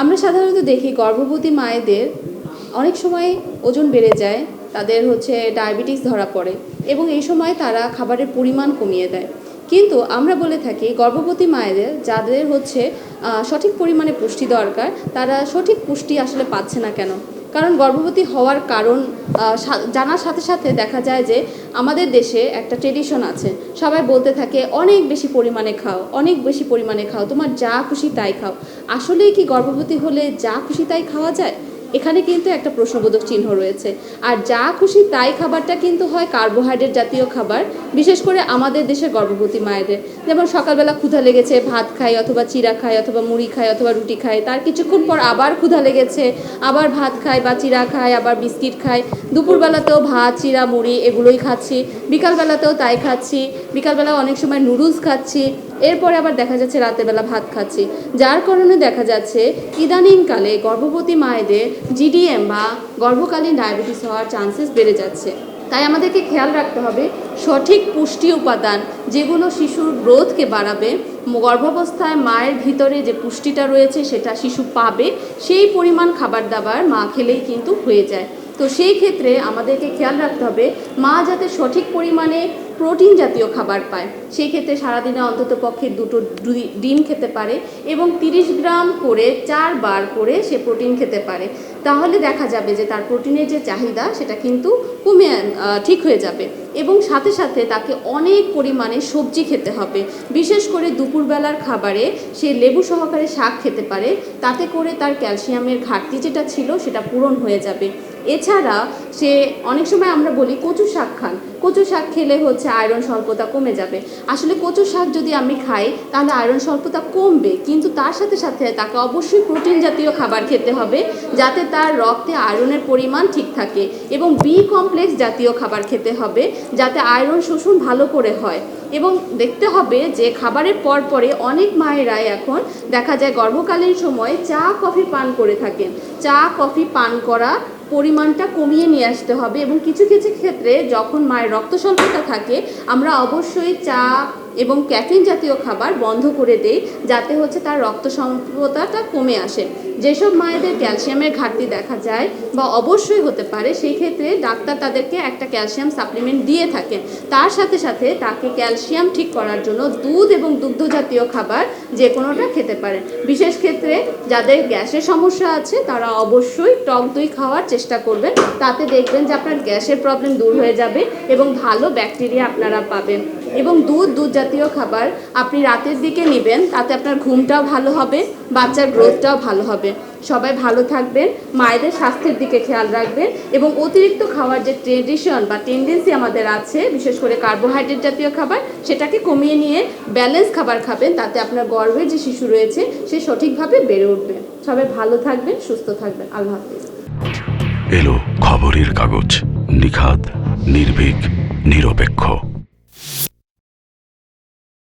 আমরা সাধারণত দেখি গর্ভবতী মায়েদের অনেক সময় ওজন বেড়ে যায়, তাদের হচ্ছে ডায়াবেটিস ধরা পড়ে এবং এই সময় তারা খাবারের পরিমাণ কমিয়ে দেয়। কিন্তু আমরা বলে থাকি গর্ভবতী মায়েদের যাদের হচ্ছে সঠিক পরিমাণে পুষ্টি দরকার, তারা সঠিক পুষ্টি আসলে পাচ্ছে না কেন? কারণ গর্ভবতী হওয়ার কারণ জানার সাথে সাথে দেখা যায় যে আমাদের দেশে একটা ট্রেডিশন আছে। সবাই বলতে থাকে, অনেক বেশি পরিমাণে খাও, অনেক বেশি পরিমাণে খাও, তোমার যা খুশি তাই খাও। আসলেই কি গর্ভবতী হলে যা খুশি তাই খাওয়া যায়? এখানে কিন্তু একটা প্রশ্নবোধক চিহ্ন রয়েছে। আর যা খুশি তাই খাবারটা কিন্তু হয় কার্বোহাইড্রেট জাতীয় খাবার, বিশেষ করে আমাদের দেশের গর্ভবতী মায়েদের। যেমন সকালবেলা ক্ষুধা লেগেছে, ভাত খাই অথবা চিরা খাই অথবা মুড়ি খাই অথবা রুটি খাই, তার কিছুক্ষণ পর আবার ক্ষুধা লেগেছে, আবার ভাত খাই বা চিরা খাই, আবার বিস্কিট খাই। দুপুরবেলাতেও ভাত চিরা মুড়ি এগুলোই খাচ্ছি, বিকালবেলাতেও তাই খাচ্ছি বিকালবেলা অনেক সময় নুডলস খাচ্ছি। এরপরে আবার দেখা যাচ্ছে রাতেরবেলা ভাত খাচ্ছি। যার কারণে দেখা যাচ্ছে ইদানিংকালে গর্ভবতী মায়েদের জিডিএম বা গর্ভকালীন ডায়াবেটিস হওয়ার চান্সেস বেড়ে যাচ্ছে। তাই আমাদেরকে খেয়াল রাখতে হবে, সঠিক পুষ্টি উপাদান যেগুলো শিশুর গ্রোথকে বাড়াবে, গর্ভাবস্থায় মায়ের ভিতরে যে পুষ্টিটা রয়েছে সেটা শিশু পাবে, সেই পরিমাণ খাবার দাবার মা খেলেই কিন্তু হয়ে যায়। তো সেই ক্ষেত্রে আমাদেরকে খেয়াল রাখতে হবে, মা যাতে সঠিক পরিমাণে প্রোটিন জাতীয় খাবার পায়। সেই ক্ষেত্রে সারাদিনে অন্তত পক্ষে দুটো ডিম খেতে পারে এবং তিরিশ গ্রাম করে চারবার করে সে প্রোটিন খেতে পারে। তাহলে দেখা যাবে যে তার প্রোটিনের যে চাহিদা, সেটা কিন্তু কমে ঠিক হয়ে যাবে এবং সাথে সাথে তাকে অনেক পরিমাণে সবজি খেতে হবে। বিশেষ করে দুপুরবেলার খাবারে সে লেবু সহকারে শাক খেতে পারে। তাতে করে তার ক্যালসিয়ামের ঘাটতি যেটা ছিল, সেটা পূরণ হয়ে যাবে। এছাড়া সে অনেক সময় আমরা বলি কচু শাক খান। কচু শাক খেলে হচ্ছে আয়রন স্বল্পতা কমে যাবে। আসলে কচু শাক যদি আমি খাই, তাহলে আয়রন স্বল্পতা কমবে। কিন্তু তার সাথে সাথে তাকে অবশ্যই প্রোটিন জাতীয় খাবার খেতে হবে, যাতে তার রক্তে আয়রনের পরিমাণ ঠিক থাকে এবং বি কমপ্লেক্স জাতীয় খাবার খেতে হবে, যাতে আয়রন শোষণ ভালো করে হয়। এবং দেখতে হবে যে খাবারের পর পরে অনেক মায়েরাই এখন দেখা যায় গর্ভকালীন সময় চা, কফি পান করে থাকেন। চা, কফি পান করা পরিমাণটা কমিয়ে নিয়ে আসতে হবে এবং কিছু কিছু ক্ষেত্রে যখন মায়ের রক্ত স্বল্পতা থাকে, আমরা অবশ্যই চা এবং ক্যাফিন জাতীয় খাবার বন্ধ করে দেয়, যাতে হচ্ছে তার রক্ত স্বল্পতাটা কমে আসে। যেসব মায়েদের ক্যালসিয়ামের ঘাটতি দেখা যায় বা অবশ্যই হতে পারে, সেই ক্ষেত্রে ডাক্তার তাদেরকে একটা ক্যালসিয়াম সাপ্লিমেন্ট দিয়ে থাকেন তার সাথে সাথে তাকে ক্যালসিয়াম ঠিক করার জন্য দুধ এবং দুগ্ধ জাতীয় খাবার যে কোনোটা খেতে পারেন বিশেষ ক্ষেত্রে যাদের গ্যাসের সমস্যা আছে, তারা অবশ্যই টক দই খাওয়ার চেষ্টা করবেন তাতে দেখবেন যে আপনার গ্যাসের প্রবলেম দূর হয়ে যাবে এবং ভালো ব্যাকটেরিয়া আপনারা পাবেন। এবং দুধ দুধ জাতীয় খাবার আপনি রাতের দিকে নেবেন, তাতে আপনার ঘুমটাও ভালো হবে, বাচ্চার গ্রোথটাও ভালো হবে। সবাই ভালো থাকবেন, মায়েদের স্বাস্থ্যের দিকে খেয়াল রাখবেন এবং অতিরিক্ত খাওয়ার যে ট্রেডিশন বা টেন্ডেন্সি আমাদের আছে, বিশেষ করে কার্বোহাইড্রেট জাতীয় খাবার, সেটাকে কমিয়ে নিয়ে ব্যালেন্স খাবার খাবেন, তাতে আপনার গর্ভে যে শিশু রয়েছে, সে সঠিকভাবে বেড়ে উঠবে। সবাই ভালো থাকবেন, সুস্থ থাকবেন। আল্লাহ হাফিজ। এলো খবরের কাগজ, নিখাদ, নির্ভীক, নিরপেক্ষ।